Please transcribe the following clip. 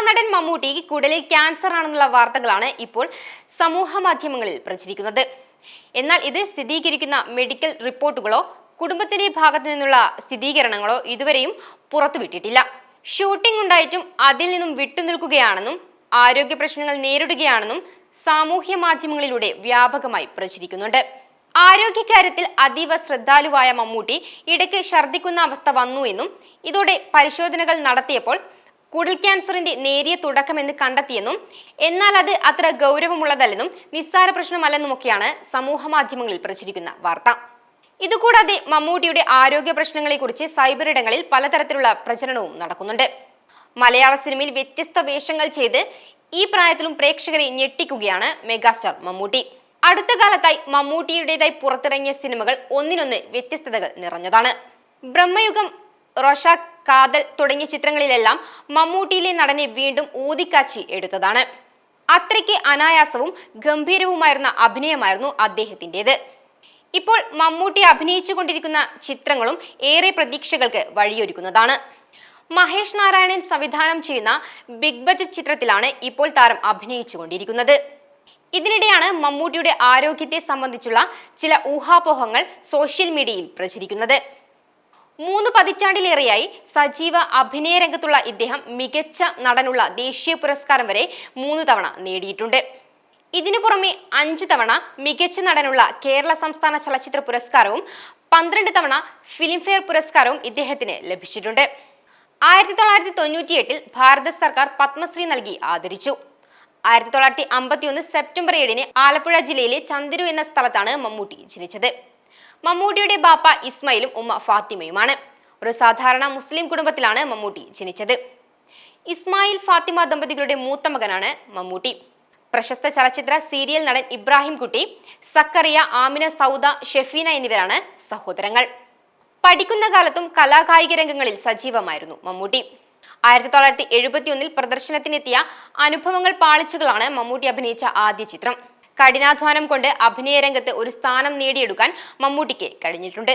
മഹാനടൻ മമ്മൂട്ടിക്ക് കുടലിൽ ക്യാൻസർ ആണെന്നുള്ള വാർത്തകളാണ് ഇപ്പോൾ സമൂഹ മാധ്യമങ്ങളിൽ പ്രചരിക്കുന്നത്. എന്നാൽ ഇത് സ്ഥിരീകരിക്കുന്ന മെഡിക്കൽ റിപ്പോർട്ടുകളോ കുടുംബത്തിന്റെ ഭാഗത്തു നിന്നുള്ള സ്ഥിരീകരണങ്ങളോ ഇതുവരെയും പുറത്തുവിട്ടിട്ടില്ല. ഷൂട്ടിംഗ് ഉണ്ടായിട്ടും അതിൽ നിന്നും വിട്ടുനിൽക്കുകയാണെന്നും ആരോഗ്യ പ്രശ്നങ്ങൾ നേരിടുകയാണെന്നും സാമൂഹ്യ മാധ്യമങ്ങളിലൂടെ വ്യാപകമായി പ്രചരിക്കുന്നുണ്ട്. ആരോഗ്യകാര്യത്തിൽ അതീവ ശ്രദ്ധാലുവായ മമ്മൂട്ടി ഇടയ്ക്ക് ഛർദ്ദിക്കുന്ന അവസ്ഥ വന്നു എന്നും ഇതോടെ പരിശോധനകൾ നടത്തിയപ്പോൾ കുടൽ ക്യാൻസറിന്റെ നേരിയ തുടക്കമെന്ന് കണ്ടെത്തിയെന്നും എന്നാൽ അത് അത്ര ഗൗരവമുള്ളതല്ലെന്നും നിസ്സാര പ്രശ്നമല്ലെന്നുമൊക്കെയാണ് സമൂഹ മാധ്യമങ്ങളിൽ പ്രചരിക്കുന്ന വാർത്ത. ഇതുകൂടാതെ മമ്മൂട്ടിയുടെ ആരോഗ്യ പ്രശ്നങ്ങളെക്കുറിച്ച് സൈബർ ഇടങ്ങളിൽ പലതരത്തിലുള്ള പ്രചരണവും നടക്കുന്നുണ്ട്. മലയാള സിനിമയിൽ വ്യത്യസ്ത വേഷങ്ങൾ ചെയ്ത് ഈ പ്രായത്തിലും പ്രേക്ഷകരെ ഞെട്ടിക്കുകയാണ് മെഗാസ്റ്റാർ മമ്മൂട്ടി. അടുത്ത കാലത്തായി മമ്മൂട്ടിയുടേതായി പുറത്തിറങ്ങിയ സിനിമകൾ ഒന്നിനൊന്ന് വ്യത്യസ്തതകൾ നിറഞ്ഞതാണ്. ബ്രഹ്മയുഗം റോഷാക്ക് കാതൽ തുടങ്ങിയ ചിത്രങ്ങളിലെല്ലാം മമ്മൂട്ടിയിലെ നടനെ വീണ്ടും ഊതിക്കാച്ചി എടുത്തതാണ്. അത്രയ്ക്ക് അനായാസവും ഗംഭീരവുമായിരുന്ന അഭിനയമായിരുന്നു അദ്ദേഹത്തിന്റെത്. ഇപ്പോൾ മമ്മൂട്ടി അഭിനയിച്ചു കൊണ്ടിരിക്കുന്ന ചിത്രങ്ങളും ഏറെ പ്രതീക്ഷകൾക്ക് വഴിയൊരുക്കുന്നതാണ്. മഹേഷ് നാരായണൻ സംവിധാനം ചെയ്യുന്ന ബിഗ് ബജറ്റ് ചിത്രത്തിലാണ് ഇപ്പോൾ താരം അഭിനയിച്ചു കൊണ്ടിരിക്കുന്നത്. ഇതിനിടെയാണ് മമ്മൂട്ടിയുടെ ആരോഗ്യത്തെ സംബന്ധിച്ചുള്ള ചില ഊഹാപോഹങ്ങൾ സോഷ്യൽ മീഡിയയിൽ പ്രചരിക്കുന്നത്. മൂന്ന് പതിറ്റാണ്ടിലേറെയായി സജീവ അഭിനയ രംഗത്തുള്ള ഇദ്ദേഹം മികച്ച നടനുള്ള ദേശീയ പുരസ്കാരം വരെ മൂന്ന് തവണ നേടിയിട്ടുണ്ട്. ഇതിനു പുറമെ അഞ്ചു തവണ മികച്ച നടനുള്ള കേരള സംസ്ഥാന ചലച്ചിത്ര പുരസ്കാരവും പന്ത്രണ്ട് തവണ ഫിലിംഫെയർ പുരസ്കാരവും ഇദ്ദേഹത്തിന് ലഭിച്ചിട്ടുണ്ട്. ആയിരത്തി തൊള്ളായിരത്തി തൊണ്ണൂറ്റിയെട്ടിൽ ഭാരത സർക്കാർ പത്മശ്രീ നൽകി ആദരിച്ചു. ആയിരത്തി തൊള്ളായിരത്തി അമ്പത്തി ഒന്ന് സെപ്റ്റംബർ ഏഴിന് ആലപ്പുഴ ജില്ലയിലെ ചന്ദിരു എന്ന സ്ഥലത്താണ് മമ്മൂട്ടി ജനിച്ചത്. മമ്മൂട്ടിയുടെ ബാപ്പ ഇസ്മയിലും ഉമ്മ ഫാത്തിമയുമാണ്. ഒരു സാധാരണ മുസ്ലിം കുടുംബത്തിലാണ് മമ്മൂട്ടി ജനിച്ചത്. ഇസ്മായിൽ ഫാത്തിമ ദമ്പതികളുടെ മൂത്ത മകനാണ് മമ്മൂട്ടി. പ്രശസ്ത ചലച്ചിത്ര സീരിയൽ നടൻ ഇബ്രാഹിം കുട്ടി സക്കറിയ ആമിന സൗദ ഷെഫീന എന്നിവരാണ് സഹോദരങ്ങൾ. പഠിക്കുന്ന കാലത്തും കലാകായിക രംഗങ്ങളിൽ സജീവമായിരുന്നു മമ്മൂട്ടി. ആയിരത്തി തൊള്ളായിരത്തി എഴുപത്തിയൊന്നിൽ പ്രദർശനത്തിനെത്തിയ അനുഭവങ്ങൾ പാളിച്ചുകളാണ് മമ്മൂട്ടി അഭിനയിച്ച ആദ്യ ചിത്രം. കഠിനാധ്വാനം കൊണ്ട് അഭിനയ രംഗത്ത് ഒരു സ്ഥാനം നേടിയെടുക്കാൻ മമ്മൂട്ടിക്ക് കഴിഞ്ഞിട്ടുണ്ട്.